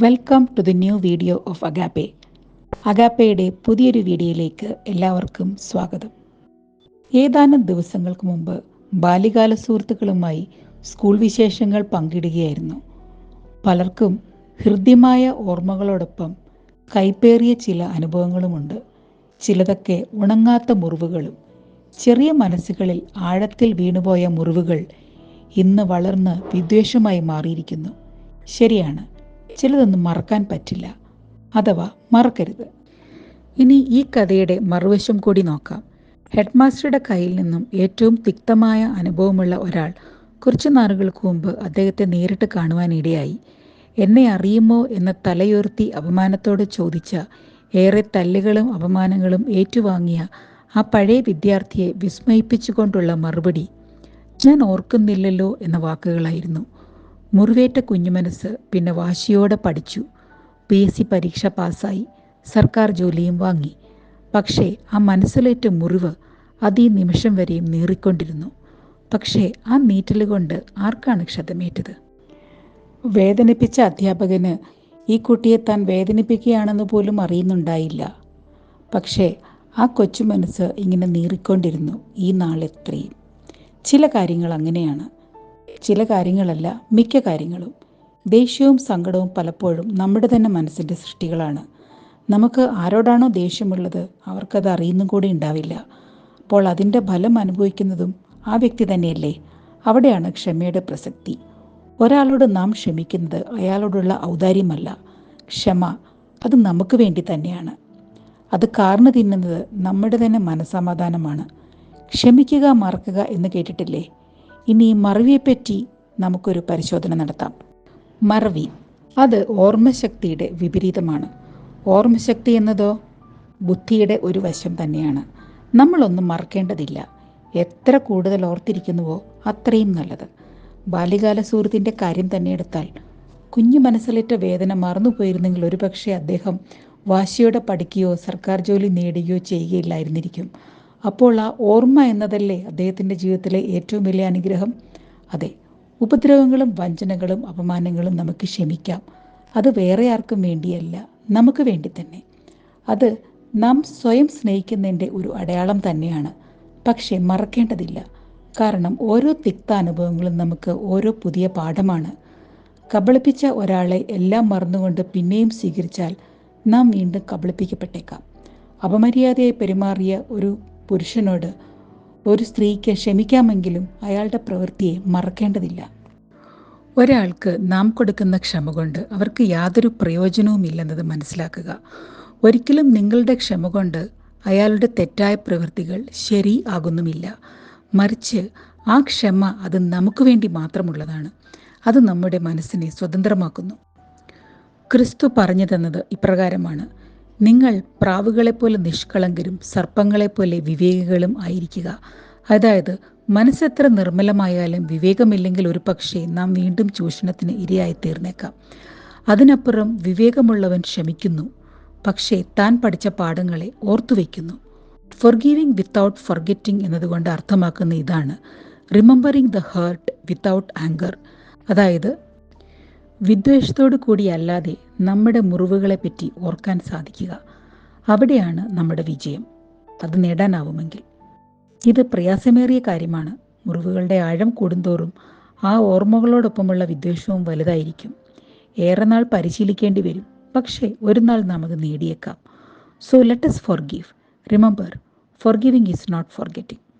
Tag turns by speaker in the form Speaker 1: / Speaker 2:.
Speaker 1: Welcome to the new video of Agape അഗാപ്പയുടെ പുതിയൊരു വീഡിയോയിലേക്ക് എല്ലാവർക്കും സ്വാഗതം. ഏതാനും ദിവസങ്ങൾക്ക് മുമ്പ് ബാല്യകാല സുഹൃത്തുക്കളുമായി സ്കൂൾ വിശേഷങ്ങൾ പങ്കിടുകയായിരുന്നു. പലർക്കും ഹൃദ്യമായ ഓർമ്മകളോടൊപ്പം കൈപ്പേറിയ ചില അനുഭവങ്ങളുമുണ്ട്. ചിലതൊക്കെ ഉണങ്ങാത്ത മുറിവുകളും ചെറിയ മനസ്സുകളിൽ ആഴത്തിൽ വീണുപോയ മുറിവുകൾ ഇന്ന് വളർന്ന് വിദ്വേഷമായി മാറിയിരിക്കുന്നു. ശരിയാണ്. ചിലതൊന്നും മറക്കാൻ പറ്റില്ല. അഥവാ മറക്കരുത്. ഇനി ഈ കഥയുടെ മറുവശം കൂടി നോക്കാം. ഹെഡ്മാസ്റ്ററുടെ കയ്യിൽ നിന്നും ഏറ്റവും തിക്തമായ അനുഭവമുള്ള ഒരാൾ കുറച്ചു നാളുകൾക്ക് മുമ്പ് അദ്ദേഹത്തെ നേരിട്ട് കാണുവാനിടയായി. എന്നെ അറിയുമോ? എന്ന് തലയുയർത്തി അപമാനത്തോട് ചോദിച്ച ഏറെ തല്ലുകളും അപമാനങ്ങളും ഏറ്റുവാങ്ങിയ ആ പഴയ വിദ്യാർത്ഥിയെ വിസ്മയിപ്പിച്ചുകൊണ്ടുള്ള മറുപടി ഞാൻ ഓർക്കുന്നില്ലല്ലോ എന്ന വാക്കുകളായിരുന്നു. മുറിവേറ്റ കുഞ്ഞുമനസ്സ് പിന്നെ വാശിയോടെ പഠിച്ചു. പി. എസ്. സി. പരീക്ഷ പാസ്സായി. സർക്കാർ ജോലിയും വാങ്ങി. പക്ഷേ ആ മനസ്സിലേറ്റ മുറിവ് അതീ നിമിഷം വരെയും നീറിക്കൊണ്ടിരുന്നു. പക്ഷേ ആ നീറ്റൽ കൊണ്ട് ആർക്കാണ് ക്ഷതമേറ്റത്? വേദനിപ്പിച്ച അധ്യാപകന് ഈ കുട്ടിയെ താൻ വേദനിപ്പിക്കുകയാണെന്ന് പോലും അറിയുന്നുണ്ടായില്ല. പക്ഷേ ആ കൊച്ചു മനസ്സ് ഇങ്ങനെ നീറിക്കൊണ്ടിരുന്നു ഈ നാളെത്രയും. ചില കാര്യങ്ങൾ അങ്ങനെയാണ്. ചില കാര്യങ്ങളല്ല മിക്ക കാര്യങ്ങളും. ദേഷ്യവും സങ്കടവും പലപ്പോഴും നമ്മുടെ തന്നെ മനസ്സിന്റെ സൃഷ്ടികളാണ്. നമുക്ക് ആരോടാണോ ദേഷ്യമുള്ളത് അവർക്കത് അറിയുന്നും കൂടി ഉണ്ടാവില്ല. അപ്പോൾ അതിന്റെ ഫലം അനുഭവിക്കുന്നതും ആ വ്യക്തി തന്നെയല്ലേ? അവിടെയാണ് ക്ഷമയുടെ പ്രസക്തി. ഒരാളോട് നാം ക്ഷമിക്കുന്നത് അയാളോടുള്ള ഔദാര്യമല്ല. ക്ഷമ അത് നമുക്ക് വേണ്ടി തന്നെയാണ്. അത് കാർന്നു തിന്നുന്നത് നമ്മുടെ തന്നെ മനസമാധാനമാണ് ക്ഷമിക്കുക മറക്കുക എന്ന് കേട്ടിട്ടില്ലേ? ഇനി മറവിയെ മറവിയെപ്പറ്റി നമുക്കൊരു പരിശോധന നടത്താം. മറവി അത് ഓർമ്മശക്തിയുടെ വിപരീതമാണ്. ഓർമ്മശക്തി എന്നതോ? ബുദ്ധിയുടെ ഒരു വശം തന്നെയാണ്. നമ്മളൊന്നും മറക്കേണ്ടതില്ല. എത്ര കൂടുതൽ ഓർത്തിരിക്കുന്നുവോ അത്രയും നല്ലത്. ബാല്യകാല സുഹൃത്തിന്റെ കാര്യം തന്നെ എടുത്താൽ കുഞ്ഞു മനസ്സിലേറ്റ വേദന മറന്നുപോയിരുന്നെങ്കിൽ ഒരുപക്ഷെ അദ്ദേഹം വാശിയോടെ പഠിക്കുകയോ സർക്കാർ ജോലി നേടുകയോ ചെയ്യുകയില്ലായിരുന്നിരിക്കും. അപ്പോൾ ആ ഓർമ്മ എന്നതല്ലേ അദ്ദേഹത്തിന്റെ ജീവിതത്തിലെ ഏറ്റവും വലിയ അനുഗ്രഹം? അതെ ഉപദ്രവങ്ങളും വഞ്ചനകളും അപമാനങ്ങളും നമുക്ക് ക്ഷമിക്കാം. അത് വേറെ ആർക്കും വേണ്ടിയല്ല നമുക്ക് വേണ്ടി തന്നെ. അത് നാം സ്വയം സ്നേഹിക്കുന്നതിന്റെ ഒരു അടയാളം തന്നെയാണ്. പക്ഷേ മറക്കേണ്ടതില്ല കാരണം ഓരോ തിക്ത അനുഭവങ്ങളും നമുക്ക് ഓരോ പുതിയ പാഠമാണ്. കബളിപ്പിച്ച ഒരാളെ എല്ലാം മറന്നുകൊണ്ട് പിന്നെയും സ്വീകരിച്ചാൽ നാം വീണ്ടും കബളിപ്പിക്കപ്പെട്ടേക്കാം. അപമര്യാദയായി പെരുമാറിയ ഒരു പുരുഷനോട് ഒരു സ്ത്രീക്ക് ക്ഷമിക്കാമെങ്കിലും അയാളുടെ പ്രവൃത്തിയെ മറക്കേണ്ടതില്ല. ഒരാൾക്ക് നാം കൊടുക്കുന്ന ക്ഷമ കൊണ്ട് അവർക്ക് യാതൊരു പ്രയോജനവുമില്ലെന്നത് മനസ്സിലാക്കുക. ഒരിക്കലും നിങ്ങളുടെ ക്ഷമ കൊണ്ട് അയാളുടെ തെറ്റായ പ്രവൃത്തികൾ ശരി ആകുന്നുമില്ല. മറിച്ച് ആ ക്ഷമ അത് നമുക്ക് വേണ്ടി മാത്രമുള്ളതാണ്. അത് നമ്മുടെ മനസ്സിനെ സ്വതന്ത്രമാക്കുന്നു. ക്രിസ്തു പറഞ്ഞു തന്നത് ഇപ്രകാരമാണ്. നിങ്ങൾ പ്രാവുകളെപ്പോലെ നിഷ്കളങ്കരും സർപ്പങ്ങളെപ്പോലെ വിവേകികളും ആയിരിക്കുക. അതായത് മനസ്സെത്ര നിർമ്മലമായാലും വിവേകമില്ലെങ്കിൽ ഒരു പക്ഷേ നാം വീണ്ടും ചൂഷണത്തിന് ഇരയായി തീർന്നേക്കാം. അതിനപ്പുറം വിവേകമുള്ളവൻ ക്ഷമിക്കുന്നു പക്ഷേ താൻ പഠിച്ച പാഠങ്ങളെ ഓർത്തുവെക്കുന്നു ഫൊർഗീവിംഗ് വിത്തൗട്ട് ഫർഗെറ്റിംഗ് എന്നതുകൊണ്ട് അർത്ഥമാക്കുന്ന ഇതാണ്. Remembering the hurt without anger അതായത് വിദ്വേഷത്തോടു കൂടിയല്ലാതെ നമ്മുടെ മുറിവുകളെ പറ്റി ഓർക്കാൻ സാധിക്കുക. അവിടെയാണ് നമ്മുടെ വിജയം. അത് നേടാനാവുമെങ്കിൽ. ഇത് പ്രയാസമേറിയ കാര്യമാണ്. മുറിവുകളുടെ ആഴം കൂടുന്തോറും ആ ഓർമ്മകളോടൊപ്പമുള്ള വിദ്വേഷവും വലുതായിരിക്കും. ഏറെ നാൾ പരിശീലിക്കേണ്ടി വരും. പക്ഷേ ഒരു നാൾ നാം അത് നേടിയേക്കാം. So let's forgive remember forgiving is not forgetting